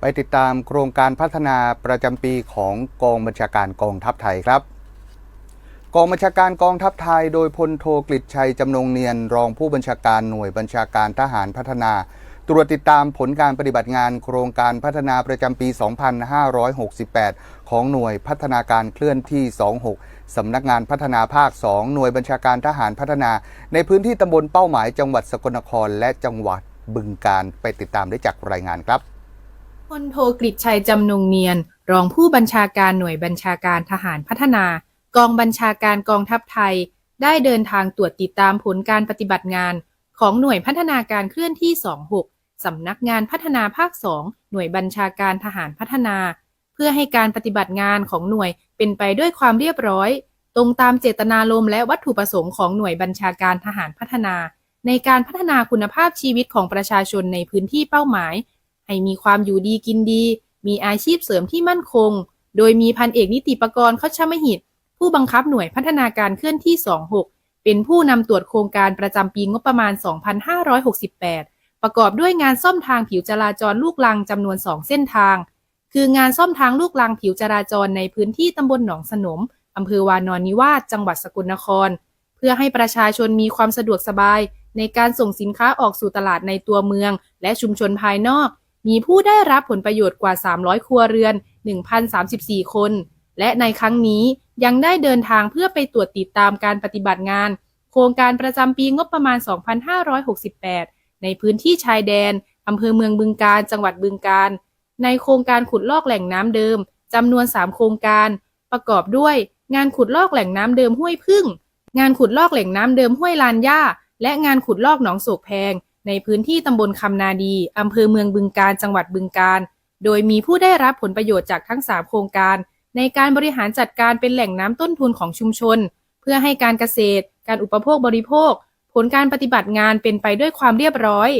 ไปติดตามโครงการพัฒนาประจำปีของกองบัญชาการกองทัพไทยครับ กองบัญชาการกองทัพไทย โดยพลโทกฤษชัยจำนงเนียนรองผู้บัญชาการหน่วยบัญชาการทหารพัฒนา ตรวจติดตามผลการปฏิบัติงานโครงการพัฒนาประจำปี 2568 ของหน่วยพัฒนาการเคลื่อนที่ 26 สำนักงานพัฒนาภาค 2 หน่วยบัญชาการทหารพัฒนา ในพื้นที่ตำบลเป้าหมายจังหวัดสกลนคร และจังหวัดบึงการไปติดตามได้จากรายงานครับ พลโทกฤษชัยจำนงเนียน รองผู้บัญชาการหน่วยบัญชาการทหารพัฒนา กองบัญชาการกองทัพไทย ได้เดินทางตรวจติดตามผลการปฏิบัติงาน ของหน่วยพัฒนาการเคลื่อนที่ 26 สำนักงานพัฒนาภาค 2 หน่วยบัญชาการทหารพัฒนา เพื่อให้การปฏิบัติงานของหน่วยเป็นไปด้วยความเรียบร้อย ตรงตามเจตนารมณ์และวัตถุประสงค์ของหน่วยบัญชาการทหารพัฒนา ในการพัฒนาคุณภาพชีวิตของประชาชนในพื้นที่เป้าหมาย ให้มีความอยู่ดีกินดี มีอาชีพเสริมที่มั่นคง โดยมีพันเอกนิติปกรณ์เขาชมหิต ผู้บังคับหน่วยพัฒนาการเคลื่อนที่ 26 เป็นผู้นำตรวจโครงการประจำปีงบประมาณ 2568 ประกอบด้วยงานซ่อมทางผิวจราจรลูกลังจำนวน 2 เส้นทาง คืองานซ่อมทางลูกลังผิวจราจรในพื้นที่ตำบลหนองสนมอำเภอวานอนนิวาสจังหวัดสกลนคร เพื่อให้ประชาชนมีความสะดวกสบาย ในการส่งสินค้าออกสู่ตลาดในตัวเมือง และชุมชนภายนอก มีผู้ได้รับผลประโยชน์กว่า 300 ครัวเรือน 1,034 คน และในครั้งนี้ยังได้เดินทางเพื่อไปตรวจติดตามการปฏิบัติงาน โครงการประจำปีงบประมาณ 2568 ในพื้นที่ชายแดนอำเภอเมืองบึงการ จังหวัดบึงการ ในโครงการขุดลอกแหล่งน้ำเดิมจำนวน 3 โครงการ ประกอบด้วย งานขุดลอกแหล่งน้ำเดิมห้วยพึ่ง งานขุดลอกแหล่งน้ำเดิมห้วยลานย่า และงานขุดลอกหนองโศกแพง ในพื้นที่ตำบลคำนาดีอำเภอเมืองบึงการจังหวัดบึงการ โดยมีผู้ได้รับผลประโยชน์จากทั้ง 3 โครงการ ในการบริหารจัดการเป็นแหล่งน้ำต้นทุนของชุมชน เพื่อให้การเกษตร การอุปโภคบริโภค ผลการปฏิบัติงานเป็นไปด้วยความเรียบร้อย